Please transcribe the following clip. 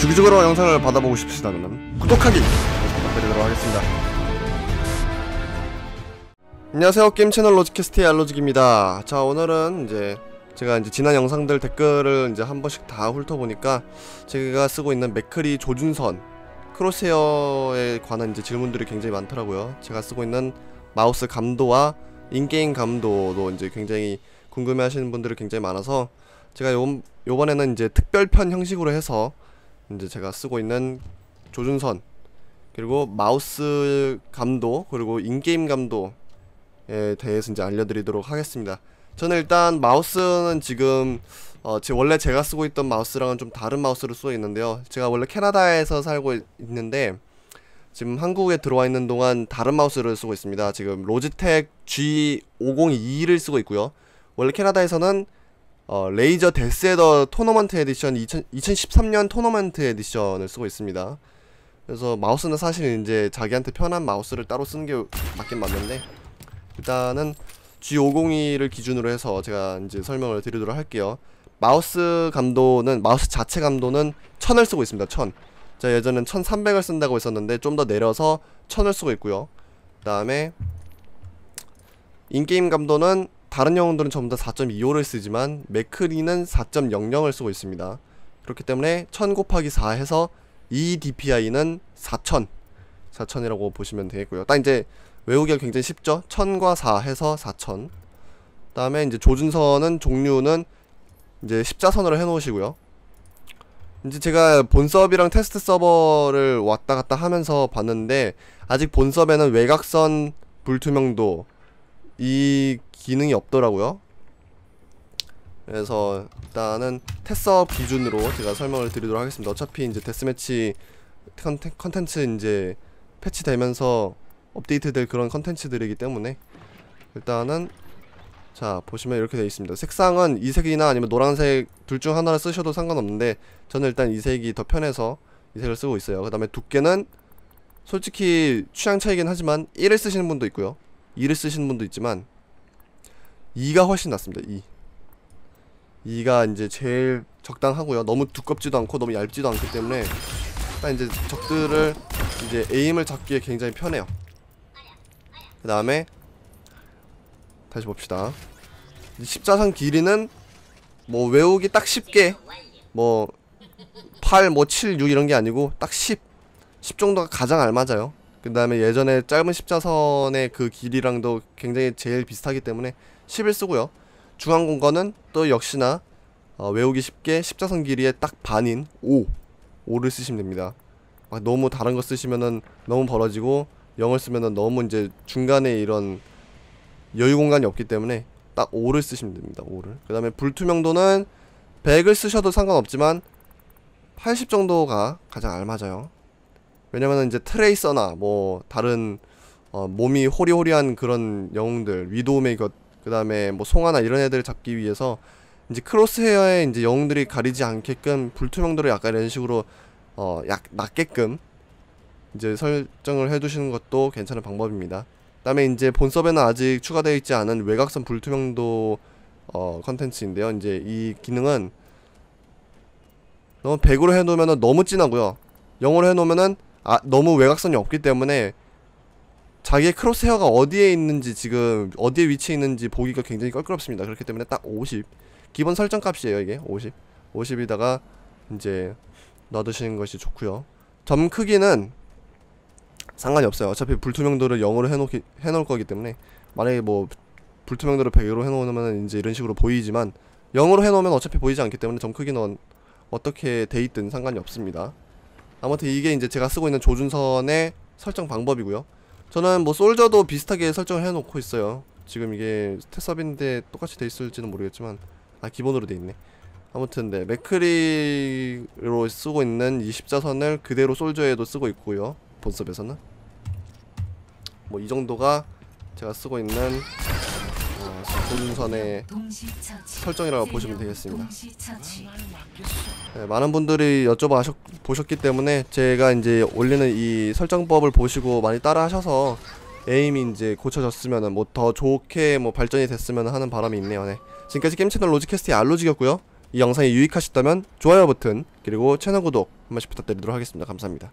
주기적으로 영상을 받아보고 싶으시다면 구독하기 부탁드리도록 하겠습니다. 안녕하세요 게임 채널 로직캐스트의 알로직입니다. 자 오늘은 이제 제가 이제 지난 영상들 댓글을 이제 한 번씩 다 훑어보니까 제가 쓰고 있는 맥크리 조준선 크로스헤어에 관한 이제 질문들이 굉장히 많더라고요. 제가 쓰고 있는 마우스 감도와 인게임 감도도 이제 굉장히 궁금해 하시는 분들이 굉장히 많아서 제가 요, 요번에는 이제 특별편 형식으로 해서 이제 제가 쓰고 있는 조준선 그리고 마우스 감도 그리고 인게임 감도에 대해서 이제 알려드리도록 하겠습니다. 저는 일단 마우스는 지금 어, 제 원래 제가 쓰고 있던 마우스랑은 좀 다른 마우스를 쓰고 있는데요. 제가 원래 캐나다에서 살고 있- 있는데 지금 한국에 들어와 있는 동안 다른 마우스를 쓰고 있습니다. 지금 로지텍 G502를 쓰고 있고요. 원래 캐나다에서는 어, 레이저 데스에더 토너먼트 에디션 2000, 2013년 토너먼트 에디션을 쓰고 있습니다. 그래서 마우스는 사실 이제 자기한테 편한 마우스를 따로 쓰는 게 맞긴 맞는데 일단은 G502를 기준으로 해서 제가 이제 설명을 드리도록 할게요. 마우스 감도는 마우스 자체 감도는 1000을 쓰고 있습니다. 1000. 제가 예전엔 1300을 쓴다고 했었는데 좀 더 내려서 1000을 쓰고 있고요. 그 다음에 인게임 감도는 다른 영웅들은 전부 다 4.25를 쓰지만 맥크리는 4.00을 쓰고 있습니다. 그렇기 때문에 1000 곱하기 4 해서 이 DPI는 4000 4000이라고 보시면 되겠고요. 딱 이제 외우기가 굉장히 쉽죠. 1000과 4 해서 4000. 그다음에 이제 조준선은 종류는 이제 십자선으로 해 놓으시고요. 이제 제가 본 서버랑 테스트 서버를 왔다 갔다 하면서 봤는데 아직 본 서버에는 외곽선 불투명도 이 기능이 없더라고요. 그래서 일단은 테스업 기준으로 제가 설명을 드리도록 하겠습니다. 어차피 이제 데스매치 컨텐- 컨텐츠 이제 패치되면서 업데이트 될 그런 컨텐츠들이기 때문에 일단은 자 보시면 이렇게 되어 있습니다. 색상은 이색이나 아니면 노란색 둘 중 하나를 쓰셔도 상관없는데 저는 일단 이색이 더 편해서 이색을 쓰고 있어요. 그 다음에 두께는 솔직히 취향 차이긴 하지만 1을 쓰시는 분도 있고요. 2를 쓰시는 분도 있지만 2가 훨씬 낫습니다. 2. 2가 이제 제일 적당하고요. 너무 두껍지도 않고 너무 얇지도 않기 때문에 딱 이제 적들을 이제 에임을 잡기에 굉장히 편해요. 그 다음에 다시 봅시다. 이 십자선 길이는 뭐 외우기 딱 쉽게 뭐 8, 뭐 7, 6 이런 게 아니고 딱 10. 10 정도가 가장 알맞아요. 그 다음에 예전에 짧은 십자선의 그 길이랑도 굉장히 제일 비슷하기 때문에 10을 쓰고요. 중앙 공간은 또 역시나 어, 외우기 쉽게 십자선 길이의 딱 반인 5. 5를 쓰시면 됩니다. 막 너무 다른 거 쓰시면은 너무 벌어지고 0을 쓰면은 너무 이제 중간에 이런 여유 공간이 없기 때문에 딱 5를 쓰시면 됩니다. 5를. 그 다음에 불투명도는 100을 쓰셔도 상관없지만 80 정도가 가장 알맞아요. 왜냐면은 이제 트레이서나 뭐 다른 어, 몸이 호리호리한 그런 영웅들 위도우메이 것 그다음에 뭐 송하나 이런 애들 잡기 위해서 이제 크로스헤어에 이제 영웅들이 가리지 않게끔 불투명도를 약간 이런 식으로 어, 약 낮게끔 이제 설정을 해두시는 것도 괜찮은 방법입니다. 그 다음에 이제 본섭에는 아직 추가되어 있지 않은 외곽선 불투명도 어 컨텐츠인데요. 이제 이 기능은 너무 100으로 해놓으면 너무 진하고요. 0으로 해놓으면은 아 너무 외곽선이 없기 때문에 자기의 크로스헤어가 어디에 있는지 지금 어디에 위치해 있는지 보기가 굉장히 껄끄럽습니다. 그렇기 때문에 딱 50 기본 설정 값이에요 이게 50 50에다가 이제 놔두시는 것이 좋고요. 점 크기는 상관이 없어요. 어차피 불투명도를 0으로 해놓기 해놓을 거기 때문에 만약에 뭐 불투명도를 100으로 해놓으면 이제 이런 식으로 보이지만 0으로 해놓으면 어차피 보이지 않기 때문에 점 크기는 어떻게 돼 있든 상관이 없습니다. 아무튼 이게 이제 제가 쓰고 있는 조준선의 설정 방법이고요. 저는 뭐 솔저도 비슷하게 설정을 해놓고 있어요. 지금 이게 스탯업인데 똑같이 돼 있을지는 모르겠지만 아 기본으로 돼 있네. 아무튼 네 맥크리로 쓰고 있는 이 십자선을 그대로 솔저에도 쓰고 있고요. 본섭에서는 뭐 이 정도가 제가 쓰고 있는 어, 조준선의 설정이라고 보시면 되겠습니다. 네, 많은 분들이 여쭤봐 보셨기 때문에 제가 이제 올리는 이 설정법을 보시고 많이 따라 하셔서 에임이 이제 고쳐졌으면은 뭐더 좋게 뭐 발전이 됐으면 하는 바람이 있네요. 네. 지금까지 게임 채널 로지캐스트의 알로지였고요. 이 영상이 유익하셨다면 좋아요 버튼 그리고 채널 구독 한 번씩 부탁드리도록 하겠습니다. 감사합니다.